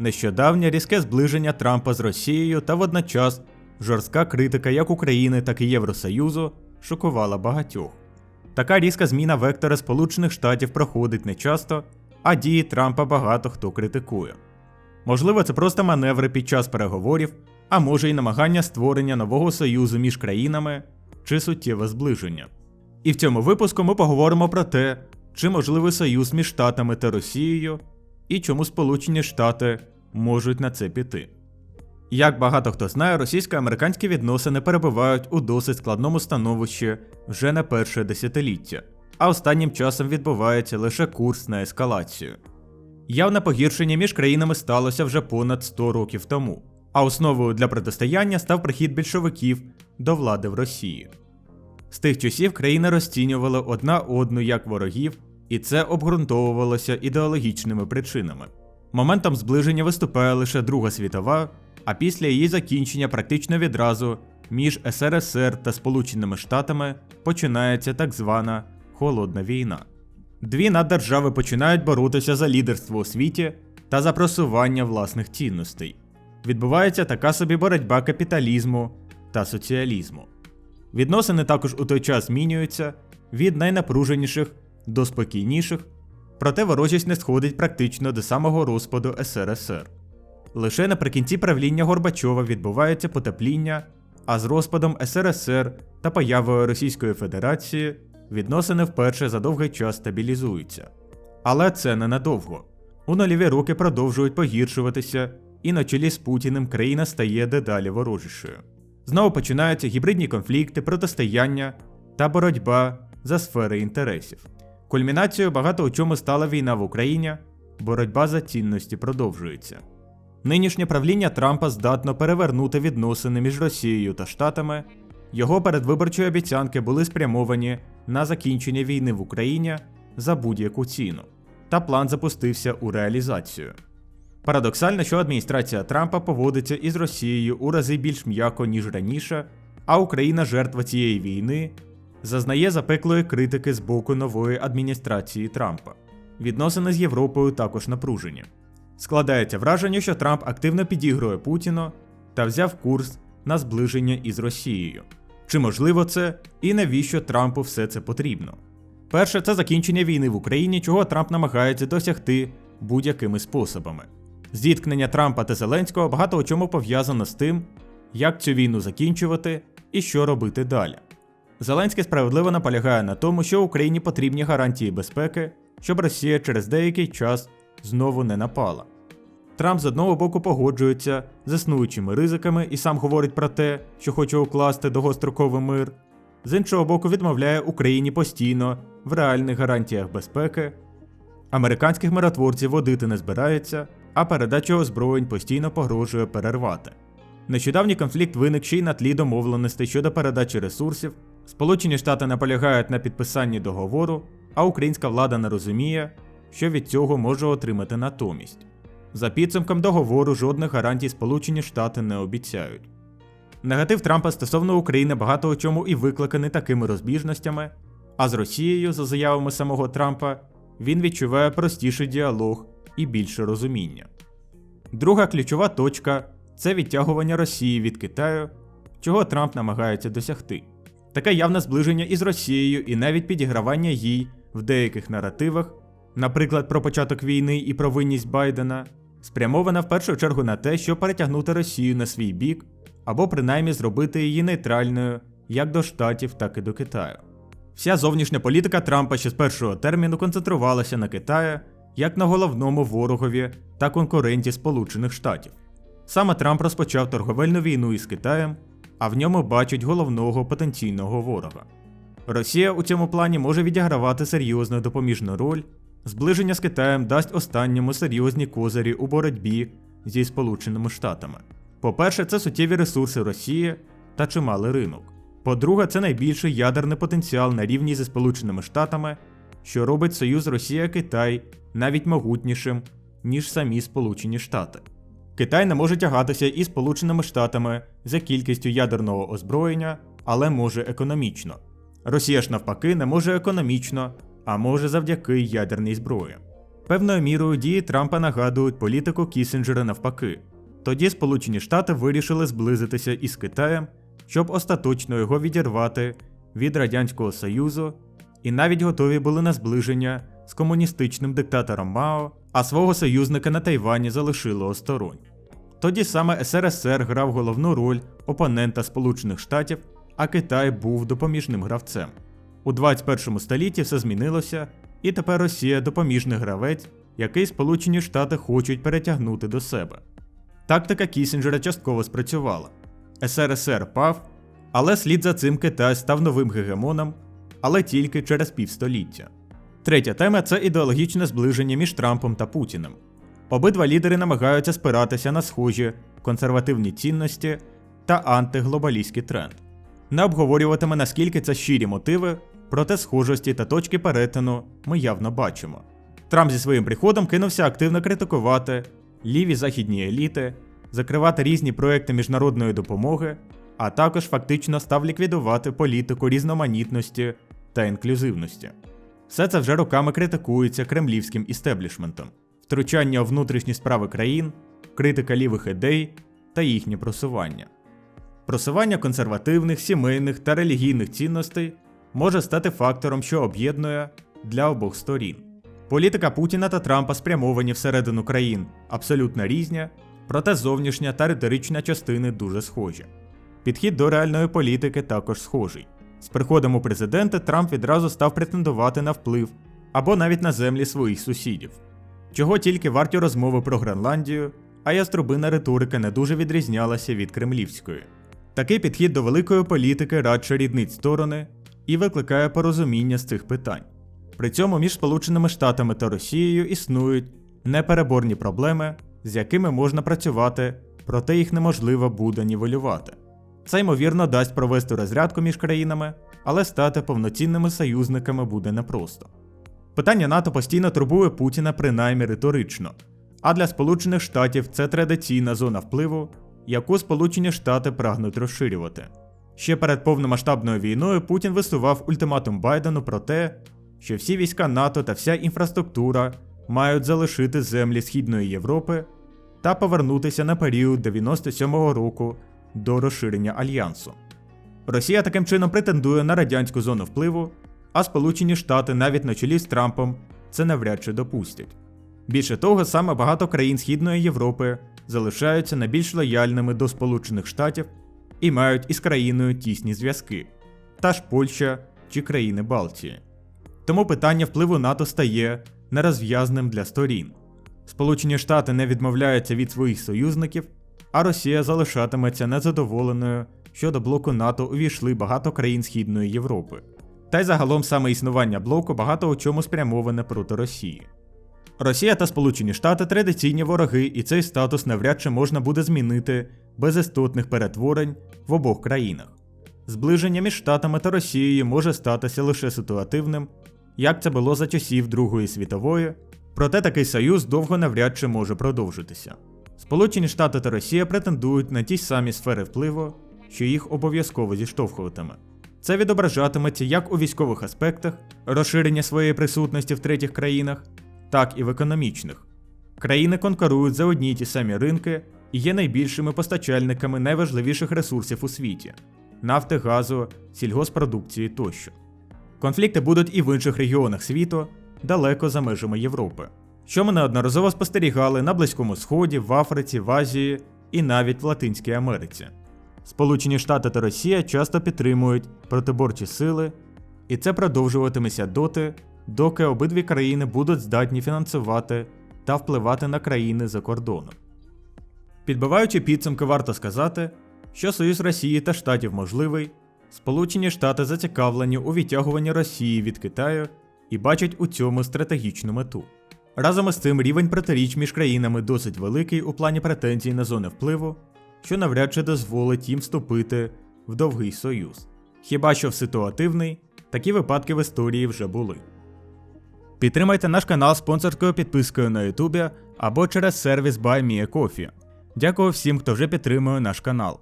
нещодавнє різке зближення Трампа з Росією та водночас жорстка критика як України, так і Євросоюзу шокувала багатьох. Така різка зміна вектора Сполучених Штатів проходить нечасто, а дії Трампа багато хто критикує. Можливо, це просто маневри під час переговорів, а може й намагання створення нового союзу між країнами чи суттєве зближення. І в цьому випуску ми поговоримо про те, чи можливий союз між Штатами та Росією, і чому Сполучені Штати можуть на це піти. Як багато хто знає, російсько-американські відносини перебувають у досить складному становищі вже не перше десятиліття, а останнім часом відбувається лише курс на ескалацію. Явне погіршення між країнами сталося вже понад 100 років тому, а основою для протистояння став прихід більшовиків до влади в Росії. З тих часів країни розцінювали одна одну як ворогів, і це обґрунтовувалося ідеологічними причинами. Моментом зближення виступає лише Друга світова, а після її закінчення практично відразу між СРСР та Сполученими Штатами починається так звана Холодна війна. Дві наддержави починають боротися за лідерство у світі та за просування власних цінностей. Відбувається така собі боротьба капіталізму та соціалізму. Відносини також у той час змінюються від найнапруженіших до спокійніших, проте ворожість не сходить практично до самого розпаду СРСР. Лише наприкінці правління Горбачова відбувається потепління, а з розпадом СРСР та появою Російської Федерації відносини вперше за довгий час стабілізуються. Але це ненадовго. У нульові роки продовжують погіршуватися, і на чолі з Путіним країна стає дедалі ворожішою. Знову починаються гібридні конфлікти, протистояння та боротьба за сфери інтересів. Кульмінацією багато у чому стала війна в Україні, боротьба за цінності продовжується. Нинішнє правління Трампа здатно перевернути відносини між Росією та Штатами. Його передвиборчі обіцянки були спрямовані на закінчення війни в Україні за будь-яку ціну, та план запустився у реалізацію. Парадоксально, що адміністрація Трампа поводиться із Росією у рази більш м'яко, ніж раніше, а Україна, жертва цієї війни, зазнає запеклої критики з боку нової адміністрації Трампа. Відносини з Європою також напружені. Складається враження, що Трамп активно підігрує Путіну та взяв курс на зближення із Росією. Чи можливо це і навіщо Трампу все це потрібно? Перше, це закінчення війни в Україні, чого Трамп намагається досягти будь-якими способами. Зіткнення Трампа та Зеленського багато у чому пов'язано з тим, як цю війну закінчувати і що робити далі. Зеленський справедливо наполягає на тому, що Україні потрібні гарантії безпеки, щоб Росія через деякий час знову не напала. Трамп з одного боку погоджується з існуючими ризиками і сам говорить про те, що хоче укласти довгостроковий мир, з іншого боку, відмовляє Україні постійно в реальних гарантіях безпеки. Американських миротворців водити не збирається, а передача озброєнь постійно погрожує перервати. Нещодавній конфлікт виник ще й на тлі домовленостей щодо передачі ресурсів. Сполучені Штати наполягають на підписанні договору, а українська влада не розуміє, що від цього може отримати натомість. За підсумком договору жодних гарантій Сполучені Штати не обіцяють. Негатив Трампа стосовно України багато у чому і викликаний такими розбіжностями, а з Росією, за заявами самого Трампа, він відчуває простіший діалог і більше розуміння. Друга ключова точка це відтягування Росії від Китаю, чого Трамп намагається досягти. Таке явне зближення із Росією і навіть підігравання їй в деяких наративах, наприклад, про початок війни і про винність Байдена, спрямована в першу чергу на те, щоб перетягнути Росію на свій бік або принаймні зробити її нейтральною як до Штатів, так і до Китаю. Вся зовнішня політика Трампа ще з першого терміну концентрувалася на Китаї як на головному ворогові та конкуренті Сполучених Штатів. Саме Трамп розпочав торговельну війну із Китаєм, а в ньому бачить головного потенційного ворога. Росія у цьому плані може відігравати серйозну допоміжну роль, зближення з Китаєм дасть останньому серйозні козирі у боротьбі зі Сполученими Штатами. По-перше, це суттєві ресурси Росії та чималий ринок. По-друге, це найбільший ядерний потенціал на рівні зі Сполученими Штатами, що робить Союз Росія-Китай навіть могутнішим, ніж самі Сполучені Штати. Китай не може тягатися із Сполученими Штатами за кількістю ядерного озброєння, але може економічно. Росія ж навпаки не може економічно, а може завдяки ядерній зброї. Певною мірою дії Трампа нагадують політику Кісінджера навпаки. Тоді Сполучені Штати вирішили зблизитися із Китаєм, щоб остаточно його відірвати від Радянського Союзу, і навіть готові були на зближення з комуністичним диктатором Мао, а свого союзника на Тайвані залишили осторонь. Тоді саме СРСР грав головну роль опонента Сполучених Штатів, а Китай був допоміжним гравцем. У 21 столітті все змінилося, і тепер Росія допоміжний гравець, який Сполучені Штати хочуть перетягнути до себе. Тактика Кісінджера частково спрацювала. СРСР пав, але слід за цим Китай став новим гегемоном, але тільки через півстоліття. Третя тема це ідеологічне зближення між Трампом та Путіним. Обидва лідери намагаються спиратися на схожі консервативні цінності та антиглобалістський тренд. Не обговорюватиме наскільки це щирі мотиви, проте схожості та точки перетину ми явно бачимо. Трамп зі своїм приходом кинувся активно критикувати ліві західні еліти, закривати різні проекти міжнародної допомоги, а також фактично став ліквідувати політику різноманітності та інклюзивності. Все це вже роками критикується кремлівським істеблішментом, втручання у внутрішні справи країн, критика лівих ідей та їхнє просування. Просування консервативних, сімейних та релігійних цінностей може стати фактором, що об'єднує для обох сторін. Політика Путіна та Трампа спрямовані всередину країн абсолютно різні, проте зовнішня та риторична частини дуже схожі. Підхід до реальної політики також схожий. З приходом у президенти Трамп відразу став претендувати на вплив або навіть на землі своїх сусідів. Чого тільки варті розмови про Гренландію, а яструбина риторика не дуже відрізнялася від кремлівської. Такий підхід до великої політики радше ріднить сторони і викликає порозуміння з цих питань. При цьому між Сполученими Штатами та Росією існують непереборні проблеми, з якими можна працювати, проте їх неможливо буде нівелювати. Це ймовірно дасть провести розрядку між країнами, але стати повноцінними союзниками буде непросто. Питання НАТО постійно турбує Путіна принаймні риторично, а для Сполучених Штатів це традиційна зона впливу, яку Сполучені Штати прагнуть розширювати. Ще перед повномасштабною війною Путін висував ультиматум Байдену про те, що всі війська НАТО та вся інфраструктура мають залишити землі Східної Європи та повернутися на період 97-го року до розширення альянсу. Росія таким чином претендує на радянську зону впливу, а Сполучені Штати навіть на чолі з Трампом це навряд чи допустять. Більше того, саме багато країн Східної Європи залишаються найбільш лояльними до Сполучених Штатів і мають із країною тісні зв'язки, та ж Польща чи країни Балтії. Тому питання впливу НАТО стає нерозв'язним для сторін. Сполучені Штати не відмовляються від своїх союзників, а Росія залишатиметься незадоволеною, що до блоку НАТО увійшли багато країн Східної Європи. Та й загалом саме існування блоку багато у чому спрямоване проти Росії. Росія та Сполучені Штати традиційні вороги, і цей статус навряд чи можна буде змінити без істотних перетворень в обох країнах. Зближення між Штатами та Росією може статися лише ситуативним, як це було за часів Другої світової, проте такий союз довго навряд чи може продовжитися. Сполучені Штати та Росія претендують на ті самі сфери впливу, що їх обов'язково зіштовхуватиме. Це відображатиметься як у військових аспектах, розширення своєї присутності в третіх країнах, так і в економічних. Країни конкурують за одні й ті самі ринки і є найбільшими постачальниками найважливіших ресурсів у світі нафти, газу, сільгоспродукції тощо. Конфлікти будуть і в інших регіонах світу, далеко за межами Європи, що ми неодноразово спостерігали на Близькому Сході, в Африці, в Азії і навіть в Латинській Америці. Сполучені Штати та Росія часто підтримують протиборчі сили, і це продовжуватиметься доти, доки обидві країни будуть здатні фінансувати та впливати на країни за кордоном. Підбиваючи підсумки, варто сказати, що союз Росії та Штатів можливий, Сполучені Штати зацікавлені у відтягуванні Росії від Китаю і бачать у цьому стратегічну мету. Разом із цим рівень протиріч між країнами досить великий у плані претензій на зони впливу, що навряд чи дозволить їм вступити в довгий союз. Хіба що в ситуативний, такі випадки в історії вже були. Підтримайте наш канал спонсорською підпискою на Ютубі або через сервіс BuyMeACoffee. Дякую всім, хто вже підтримує наш канал.